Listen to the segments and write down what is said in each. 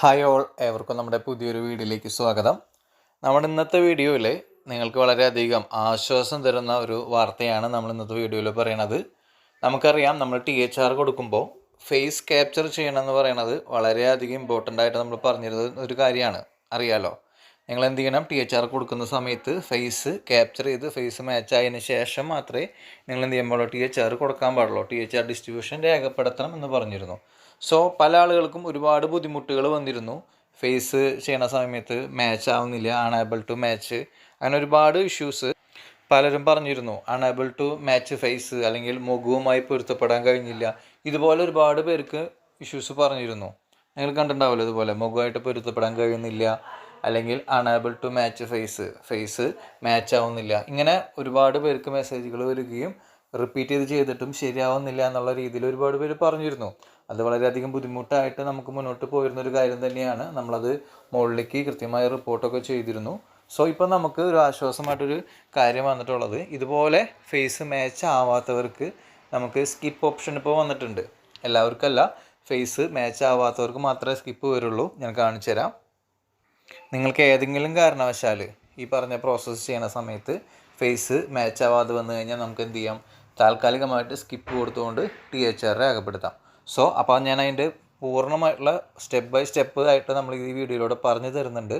Hi all ഏവർക്കും നമ്മുടെ പുതിയൊരു വീഡിയോയിലേക്ക് സ്വാഗതം. നമ്മുടെ ഇന്നത്തെ വീഡിയോയിൽ നിങ്ങൾക്ക് വളരെയധികം ആശ്വാസം തരുന്ന ഒരു വാർത്തയാണ് നമ്മൾ ഇന്നത്തെ വീഡിയോയിൽ പറയണത്. നമുക്കറിയാം നമ്മൾ ടി എച്ച് ആർ കൊടുക്കുമ്പോൾ ഫേസ് ക്യാപ്ചർ ചെയ്യണമെന്ന് പറയണത് വളരെയധികം ഇമ്പോർട്ടന്റ് ആയിട്ട് നമ്മൾ പറഞ്ഞിരുന്ന ഒരു കാര്യമാണ്. അറിയാലോ? നിങ്ങൾ എന്ത് ചെയ്യണം ടി എച്ച് ആർ കൊടുക്കുന്ന സമയത്ത് ഫേസ് ക്യാപ്ചർ ചെയ്ത് ഫേസ് മാച്ച് ആയതിനു ശേഷം മാത്രമേ നിങ്ങൾ എന്ത് ചെയ്യുമ്പോൾ ടി എച്ച് ആർ കൊടുക്കാൻ പാടുള്ളൂ. ടി എച്ച് ആർ ഡിസ്ട്രിബ്യൂഷൻ രേഖപ്പെടുത്തണം എന്ന് പറഞ്ഞിരുന്നു. സോ പല ആളുകൾക്കും ഒരുപാട് ബുദ്ധിമുട്ടുകൾ വന്നിരുന്നു. ഫേസ് ചെയ്യണ സമയത്ത് മാച്ച് ആവുന്നില്ല അൺഏബിൾ ടു മാച്ച് അങ്ങനെ ഒരുപാട് ഇഷ്യൂസ് പലരും പറഞ്ഞിരുന്നു. അൺഏബിൾ ടു മാച്ച് ഫേസ് അല്ലെങ്കിൽ മുഖവുമായി പൊരുത്തപ്പെടാൻ കഴിഞ്ഞില്ല. ഇതുപോലെ ഒരുപാട് പേർക്ക് ഇഷ്യൂസ് പറഞ്ഞിരുന്നു. നിങ്ങൾ കണ്ടിട്ടുണ്ടാവില്ല ഇതുപോലെ? മുഖമായിട്ട് പൊരുത്തപ്പെടാൻ കഴിയുന്നില്ല. അല്ലെങ്കിൽ unable to match face face match ആവുന്നില്ല. ഇങ്ങനെ ഒരുപാട് പേർക്ക് മെസ്സേജുകൾ വരികയും റിപ്പീറ്റ് ചെയ്ത് ചെയ്തിട്ടും ശരിയാവുന്നില്ല എന്നുള്ള രീതിയിൽ ഒരുപാട് പേര് പറഞ്ഞിരുന്നു. അത് വളരെയധികം ബുദ്ധിമുട്ടായിട്ട് നമുക്ക് മുന്നോട്ട് പോയിരുന്ന ഒരു കാര്യം തന്നെയാണ്. നമ്മളത് മുകളിലേക്ക് കൃത്യമായ റിപ്പോർട്ടൊക്കെ ചെയ്തിരുന്നു. സോ ഇപ്പം നമുക്ക് ഒരു ആശ്വാസമായിട്ടൊരു കാര്യം വന്നിട്ടുള്ളത്. ഇതുപോലെ ഫേസ് മാച്ച് ആവാത്തവർക്ക് നമുക്ക് സ്കിപ്പ് ഓപ്ഷൻ ഇപ്പോൾ വന്നിട്ടുണ്ട്. എല്ലാവർക്കല്ല ഫേസ് മാച്ച് ആവാത്തവർക്ക് മാത്രമേ സ്കിപ്പ് വരുള്ളൂ. ഞാൻ കാണിച്ചു തരാം നിങ്ങൾക്ക് ഏതെങ്കിലും കാരണവശാൽ ഈ പറഞ്ഞ പ്രോസസ്സ് ചെയ്യുന്ന സമയത്ത് ഫേസ് മാച്ച് ആവാതെ വന്നു കഴിഞ്ഞാൽ നമുക്ക് എന്ത് ചെയ്യാം? താൽക്കാലികമായിട്ട് സ്കിപ്പ് കൊടുത്തുകൊണ്ട് ടി എച്ച് ആർ രേഖപ്പെടുത്താം സോ അപ്പോൾ ഞാൻ അതിന്റെ പൂർണമായിട്ടുള്ള സ്റ്റെപ്പ് ബൈ സ്റ്റെപ്പ് ആയിട്ട് നമ്മൾ ഈ വീഡിയോയിലൂടെ പറഞ്ഞു തരുന്നുണ്ട്.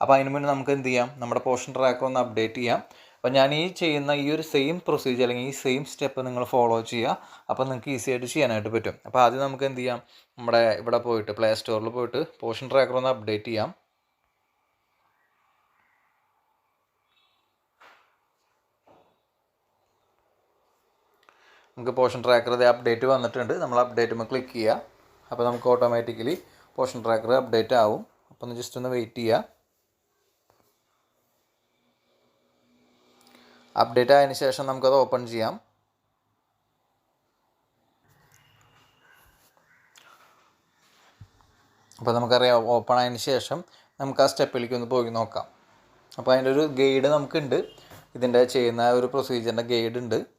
അപ്പോൾ അതിന് മുന്നേ നമുക്ക് എന്ത് ചെയ്യാം? നമ്മുടെ പോർഷൻ ട്രാക്ക് ഒന്ന് അപ്ഡേറ്റ് ചെയ്യാം. അപ്പോൾ ഞാൻ ഈ ചെയ്യുന്ന ഈ ഒരു സെയിം പ്രൊസീജിയർ അല്ലെങ്കിൽ ഈ സെയിം സ്റ്റെപ്പ് നിങ്ങൾ ഫോളോ ചെയ്യുക. അപ്പോൾ നിങ്ങൾക്ക് ഈസി ആയിട്ട് ചെയ്യാനായിട്ട് പറ്റും. അപ്പോൾ ആദ്യം നമുക്ക് എന്ത് ചെയ്യാം? നമ്മുടെ ഇവിടെ പോയിട്ട് പ്ലേ സ്റ്റോറിൽ പോയിട്ട് പോർഷൻ ട്രാക്കർ ഒന്ന് അപ്ഡേറ്റ് ചെയ്യാം. നമുക്ക് പോഷൻ ട്രാക്കർ അപ്ഡേറ്റ് വന്നിട്ടുണ്ട്. നമ്മൾ അപ്ഡേറ്റ് ക്ലിക്ക് ചെയ്യുക അപ്പോൾ നമുക്ക് ഓട്ടോമാറ്റിക്കലി പോഷൻ ട്രാക്കർ അപ്ഡേറ്റ് ആവും. അപ്പോൾ ഒന്ന് ജസ്റ്റ് ഒന്ന് വെയിറ്റ് ചെയ്യുക അപ്ഡേറ്റ് ആയതിന് ശേഷം നമുക്കത് ഓപ്പൺ ചെയ്യാം. അപ്പോൾ നമുക്കറിയാം ഓപ്പൺ ആയതിനു ശേഷം നമുക്ക് ആ സ്റ്റെപ്പിലേക്ക് ഒന്ന് പോയി നോക്കാം. അപ്പോൾ അതിന്റെ ഒരു ഗൈഡ് നമുക്കുണ്ട്. ഇതിന്റെ ചെയ്യുന്ന ഒരു പ്രൊസീജിയറിന്റെ ഗൈഡ് ഉണ്ട്.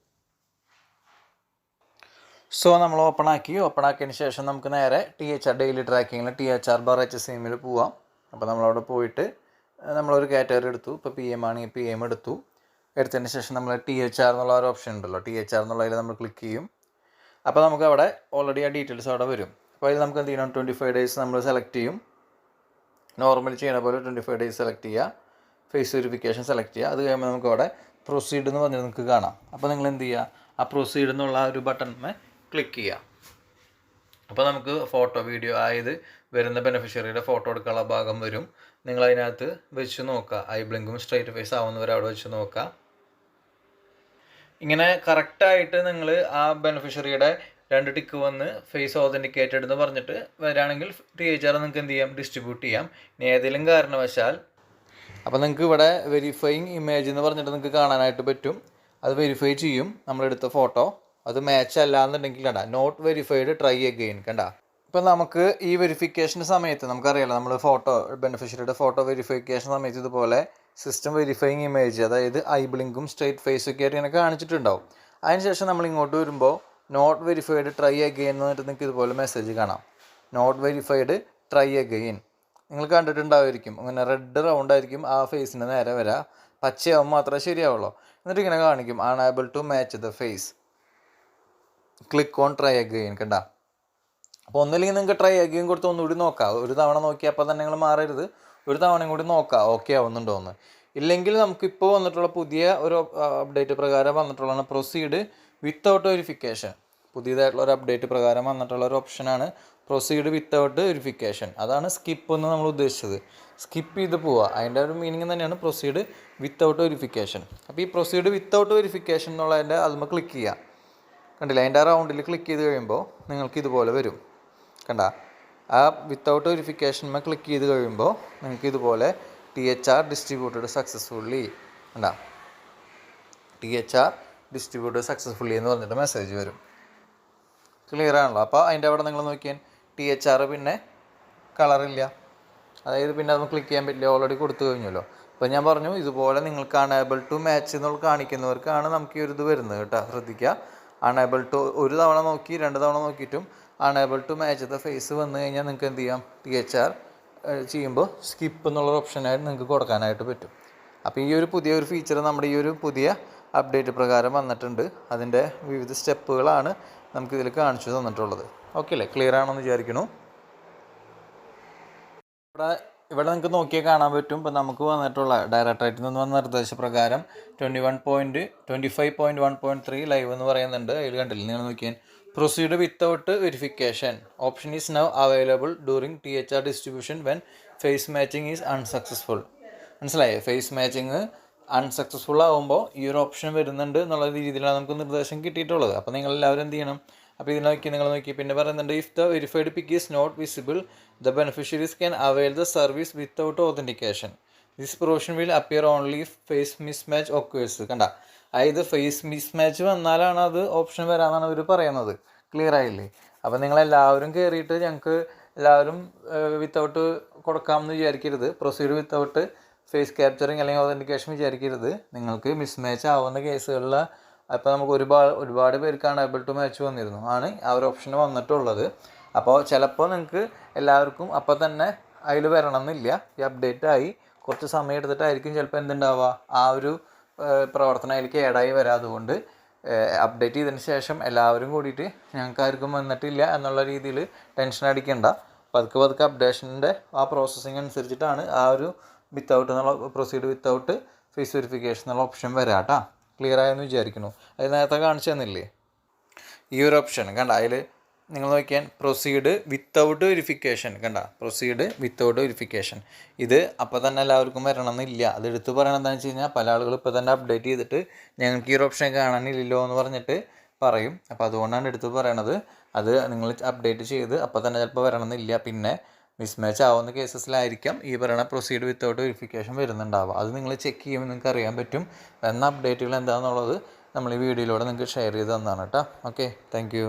സോ നമ്മൾ ഓപ്പൺ ആക്കി. ഓപ്പൺ ആക്കിയതിന് ശേഷം നമുക്ക് നേരെ T H R daily ട്രാക്കിങ്ങിൽ T H R bar H S എമ്മിൽ പോവാം. അപ്പോൾ നമ്മളവിടെ പോയിട്ട് നമ്മളൊരു കാറ്റഗറി എടുത്തു. ഇപ്പോൾ പി എം ആണെങ്കിൽ പി എം എടുത്തു. എടുത്തതിന് ശേഷം നമ്മൾ ടി എച്ച് ആർ എന്നുള്ള ഒരു ഓപ്ഷൻ ഉണ്ടല്ലോ. ടി എച്ച് ആർ എന്നുള്ളതിൽ നമ്മൾ ക്ലിക്ക് ചെയ്യും. അപ്പോൾ നമുക്ക് അവിടെ ഓൾറെഡി ആ ഡീറ്റെയിൽസ് അവിടെ വരും. അപ്പോൾ അതിൽ നമുക്ക് എന്ത് ചെയ്യണം? ട്വന്റി ഫൈവ് ഡേയ്സ് നമ്മൾ സെലക്ട് ചെയ്യും. നോർമൽ ചെയ്യണ പോലെ ട്വന്റി ഫൈവ് ഡേയ്സ് സെലക്ട് ചെയ്യുക. ഫേസ് വെരിഫിക്കേഷൻ സെലക്ട് ചെയ്യുക. അത് കഴിയുമ്പോൾ നമുക്ക് അവിടെ പ്രൊസീഡ് എന്ന് പറഞ്ഞ് നിങ്ങൾക്ക് കാണാം. അപ്പോൾ നിങ്ങൾ എന്ത് ചെയ്യുക? ആ പ്രൊസീഡ് എന്നുള്ള ഒരു ബട്ടൺമേ ക്ലിക്ക് ചെയ്യുക അപ്പോൾ നമുക്ക് ഫോട്ടോ വീഡിയോ ആയത് വരുന്ന ബെനിഫിഷ്യറിയുടെ ഫോട്ടോ എടുക്കാനുള്ള ഭാഗം വരും. നിങ്ങൾ അതിനകത്ത് വെച്ച് നോക്കുക. ഐ ബ്ലിങ്കും സ്ട്രൈറ്റ് ഫേസ് ആവുന്നവരെ അവിടെ വെച്ച് നോക്കുക. ഇങ്ങനെ കറക്റ്റായിട്ട് നിങ്ങൾ ആ ബെനിഫിഷ്യറിയുടെ രണ്ട് ടിക്ക് വന്ന് ഫേസ് ഓതന്റിക്കേറ്റഡ് എന്ന് പറഞ്ഞിട്ട് വരാണെങ്കിൽ ടി എച്ച് ആർ നിങ്ങൾക്ക് എന്ത് ചെയ്യാം? ഡിസ്ട്രിബ്യൂട്ട് ചെയ്യാം. ഇനി ഏതെങ്കിലും കാരണവശാൽ അപ്പോൾ നിങ്ങൾക്ക് ഇവിടെ വെരിഫൈയിങ് ഇമേജ് എന്ന് പറഞ്ഞിട്ട് നിങ്ങൾക്ക് കാണാനായിട്ട് പറ്റും. അത് വെരിഫൈ ചെയ്യും. നമ്മളെടുത്ത ഫോട്ടോ അത് മാച്ച് അല്ല എന്നുണ്ടെങ്കിൽ കണ്ട നോട്ട് വെരിഫൈഡ് ട്രൈ അഗെയിൻ കണ്ട. ഇപ്പം നമുക്ക് ഈ വെരിഫിക്കേഷൻ സമയത്ത് നമുക്കറിയാലോ നമ്മൾ ഫോട്ടോ ബെനിഫിഷ്യറിയുടെ ഫോട്ടോ വെരിഫിക്കേഷൻ സമയത്ത് ഇതുപോലെ സിസ്റ്റം വെരിഫൈയിങ് ഇമേജ് അതായത് ഐ ബ്ലിങ്കും സ്ട്രേറ്റ് ഫേസും ഒക്കെ ആയിട്ട് ഇങ്ങനെ കാണിച്ചിട്ടുണ്ടാവും. അതിനുശേഷം നമ്മൾ ഇങ്ങോട്ട് വരുമ്പോൾ നോട്ട് വെരിഫൈഡ് ട്രൈ അഗെയിൻ എന്ന് പറഞ്ഞിട്ട് നിങ്ങൾക്ക് ഇതുപോലെ മെസ്സേജ് കാണാം. നോട്ട് വെരിഫൈഡ് ട്രൈ അഗെയിൻ നിങ്ങൾ കണ്ടിട്ടുണ്ടാവുമായിരിക്കും. അങ്ങനെ റെഡ് റൗണ്ട് ആയിരിക്കും ആ ഫേസിന്റെ നേരെ വരാം. പച്ചയാവും മാത്രമേ ശരിയാവുള്ളൂ. എന്നിട്ട് ഇങ്ങനെ കാണിക്കും unable to match the face click on try again കണ്ട? അപ്പോൾ ഒന്നില്ലെങ്കിൽ നിങ്ങൾക്ക് ട്രൈ അഗെയിൻ കൊടുത്ത് ഒന്നുകൂടി നോക്കാം. ഒരു തവണ നോക്കിയപ്പോൾ തന്നെ നിങ്ങൾ മാറരുത്. ഒരു തവണയും കൂടി നോക്കാം. ഓക്കെ ആവുന്നുണ്ടോ എന്ന് ഇല്ലെങ്കിൽ നമുക്കിപ്പോൾ വന്നിട്ടുള്ള പുതിയ ഒരു അപ്ഡേറ്റ് പ്രകാരം വന്നിട്ടുള്ളതാണ് പ്രൊസീഡ് വിത്തൗട്ട് വെരിഫിക്കേഷൻ പുതിയതായിട്ടുള്ള ഒരു അപ്ഡേറ്റ് പ്രകാരം വന്നിട്ടുള്ള ഒരു ഓപ്ഷനാണ് പ്രൊസീഡ് വിത്തൗട്ട് വെരിഫിക്കേഷൻ അതാണ് സ്കിപ്പ് എന്ന് നമ്മൾ ഉദ്ദേശിച്ചത്. സ്കിപ്പ് ചെയ്ത് പോവുക അതിന്റെ ഒരു മീനിങ് തന്നെയാണ് പ്രൊസീഡ് വിത്തൗട്ട് വെരിഫിക്കേഷൻ അപ്പോൾ ഈ പ്രൊസീഡ് വിത്തൗട്ട് വെരിഫിക്കേഷൻ എന്നുള്ളതിന്റെ നമ്മൾ ക്ലിക്ക് ചെയ്യുക കണ്ടില്ല? അതിന്റെ ആ റൗണ്ടിൽ ക്ലിക്ക് ചെയ്ത് കഴിയുമ്പോൾ നിങ്ങൾക്ക് ഇതുപോലെ വരും. കണ്ട? ആ വിത്തൗട്ട് വെരിഫിക്കേഷൻ ക്ലിക്ക് ചെയ്ത് കഴിയുമ്പോൾ നിങ്ങൾക്ക് ഇതുപോലെ T H R distributed successfully കണ്ട? T H R distributed successfully എന്ന് പറഞ്ഞിട്ട് മെസ്സേജ് വരും. ക്ലിയർ ആണല്ലോ? അപ്പോൾ അതിന്റെ അവിടെ നിങ്ങൾ നോക്കിയാൽ ടി എച്ച് ആർ പിന്നെ കളറില്ല അതായത് പിന്നെ അത് ക്ലിക്ക് ചെയ്യാൻ പറ്റില്ല. ഓൾറെഡി കൊടുത്തു കഴിഞ്ഞല്ലോ. അപ്പോൾ ഞാൻ പറഞ്ഞു ഇതുപോലെ നിങ്ങൾക്ക് അണേബിൾ ടു മാച്ച് എന്നുള്ള കാണിക്കുന്നവർക്കാണ് നമുക്ക് ഈ ഒരു ഇത് വരുന്നത് കേട്ടോ. ശ്രദ്ധിക്കുക അണേബിൾ ടു ഒരു തവണ നോക്കി രണ്ട് തവണ നോക്കിയിട്ടും unable to match the face വന്നു കഴിഞ്ഞാൽ നിങ്ങൾക്ക് എന്ത് ചെയ്യാം? ടി എച്ച് ആർ ചെയ്യുമ്പോൾ സ്കിപ്പ് എന്നുള്ള ഓപ്ഷനായിട്ട് നിങ്ങൾക്ക് കൊടുക്കാനായിട്ട് പറ്റും. അപ്പോൾ ഈ ഒരു പുതിയ ഒരു ഫീച്ചർ നമ്മുടെ ഈ ഒരു പുതിയ അപ്ഡേറ്റ് പ്രകാരം വന്നിട്ടുണ്ട്. അതിന്റെ വിവിധ സ്റ്റെപ്പുകളാണ് നമുക്കിതിൽ കാണിച്ചു തന്നിട്ടുള്ളത്. ഓക്കെ അല്ലേ? ക്ലിയർ ആണെന്ന് വിചാരിക്കുന്നു? ഇവിടെ ഇവിടെ നിങ്ങൾക്ക് നോക്കിയാൽ കാണാൻ പറ്റും. ഇപ്പം നമുക്ക് വന്നിട്ടുള്ള ഡയറക്ടറേറ്റിൽ നിന്ന് വന്ന നിർദ്ദേശപ്രകാരം twenty one point twenty five point one point three live എന്ന് പറയുന്നുണ്ട്. അതിൽ കണ്ടില്ല? നിങ്ങൾ നോക്കിയാൽ proceed without verification option is now available during T H R distribution when face matching is unsuccessful മനസ്സിലായേ? Face matching unsuccessful ആകുമ്പോൾ ഈ ഒരു ഓപ്ഷൻ വരുന്നുണ്ട് എന്നുള്ള രീതിയിലാണ് നമുക്ക് നിർദ്ദേശം കിട്ടിയിട്ടുള്ളത്. അപ്പോൾ നിങ്ങളെല്ലാവരും എന്ത് ചെയ്യണം? അപ്പോൾ ഇത് നോക്കി നിങ്ങൾ നോക്കി. പിന്നെ പറയുന്നുണ്ട് if the verified pic is not visible the beneficiaries can avail the service without authentication this provision will appear only face mismatch occurs കണ്ട? അതായത് ഫേസ് മിസ് മാച്ച് വന്നാലാണ് അത് ഓപ്ഷൻ വരാമെന്നാണ് അവർ പറയുന്നത്. ക്ലിയർ ആയില്ലേ? അപ്പോൾ നിങ്ങളെല്ലാവരും കയറിയിട്ട് ഞങ്ങൾക്ക് എല്ലാവരും വിത്തൗട്ട് കൊടുക്കാമെന്ന് വിചാരിക്കരുത്. പ്രൊസീഡ് വിത്തൗട്ട് ഫേസ് ക്യാപ്ചറിങ് അല്ലെങ്കിൽ ഓതന്റിക്കേഷൻ വിചാരിക്കരുത്. നിങ്ങൾക്ക് മിസ് മാച്ച് ആവുന്ന കേസുകളിൽ അപ്പോൾ നമുക്ക് ഒരുപാട് ഒരുപാട് പേർക്കാണ് എബിൾ ടു മാച്ച് വന്നിരുന്നു. ആണ് ആ ഒരു ഓപ്ഷൻ വന്നിട്ടുള്ളത്. അപ്പോൾ ചിലപ്പോൾ നിങ്ങൾക്ക് എല്ലാവർക്കും അപ്പോൾ തന്നെ അതിൽ വരണം എന്നില്ല ഈ അപ്ഡേറ്റ് ആയി കുറച്ച് സമയം എടുത്തിട്ടായിരിക്കും ചിലപ്പോൾ എന്തുണ്ടാവുക? ആ ഒരു പ്രവർത്തനം അതിലേക്ക് ഏടായി വരാം. അതുകൊണ്ട് അപ്ഡേറ്റ് ചെയ്തതിന് ശേഷം എല്ലാവരും കൂടിയിട്ട് ഞങ്ങൾക്ക് ആർക്കും വന്നിട്ടില്ല എന്നുള്ള രീതിയിൽ ടെൻഷൻ അടിക്കേണ്ട. പതുക്കെ പതുക്കെ അപ്ഡേഷന്റെ ആ പ്രോസസ്സിങ് അനുസരിച്ചിട്ടാണ് ആ ഒരു വിത്തൗട്ട് എന്നുള്ള പ്രൊസീഡ് വിത്തൗട്ട് ഫേസ് വെരിഫിക്കേഷൻ എന്നുള്ള ഓപ്ഷൻ വരാം കേട്ടോ ക്ലിയർ ആയെന്ന് വിചാരിക്കുന്നു. അത് നേരത്തെ കാണിച്ചു തന്നില്ലേ? ഈ ഒരു ഓപ്ഷൻ കണ്ട? അതിൽ നിങ്ങൾ നോക്കിയാൽ പ്രൊസീഡ് വിത്തൗട്ട് വെരിഫിക്കേഷൻ കണ്ട? പ്രൊസീഡ് വിത്തൗട്ട് വെരിഫിക്കേഷൻ ഇത് അപ്പോൾ തന്നെ എല്ലാവർക്കും വരണം എന്നില്ല അത് എടുത്തു പറയണത് എന്താണെന്ന് വെച്ച് കഴിഞ്ഞാൽ പല ആളുകളും ഇപ്പോൾ തന്നെ അപ്ഡേറ്റ് ചെയ്തിട്ട് ഞങ്ങൾക്ക് ഈ ഒരു ഓപ്ഷൻ കാണാനില്ലല്ലോ എന്ന് പറഞ്ഞിട്ട് പറയും. അപ്പോൾ അതുകൊണ്ടാണ് എടുത്തു പറയണത്. അത് നിങ്ങൾ അപ്ഡേറ്റ് ചെയ്ത് അപ്പോൾ തന്നെ ചിലപ്പോൾ വരണം എന്നില്ല പിന്നെ മിസ്മാച്ച് ആവുന്ന കേസസിലായിരിക്കാം ഈ പറയുന്ന പ്രൊസീഡ് വിത്തൗട്ട് വെരിഫിക്കേഷൻ വരുന്നുണ്ടാവുക. അത് നിങ്ങൾ ചെക്ക് ചെയ്യുമ്പോൾ നിങ്ങൾക്ക് അറിയാൻ പറ്റും. എന്ന അപ്ഡേറ്റുകൾ എന്താണെന്നുള്ളത് നമ്മൾ ഈ വീഡിയോയിലൂടെ നിങ്ങൾക്ക് ഷെയർ ചെയ്ത് തന്നാണ് കേട്ടോ. Okay thank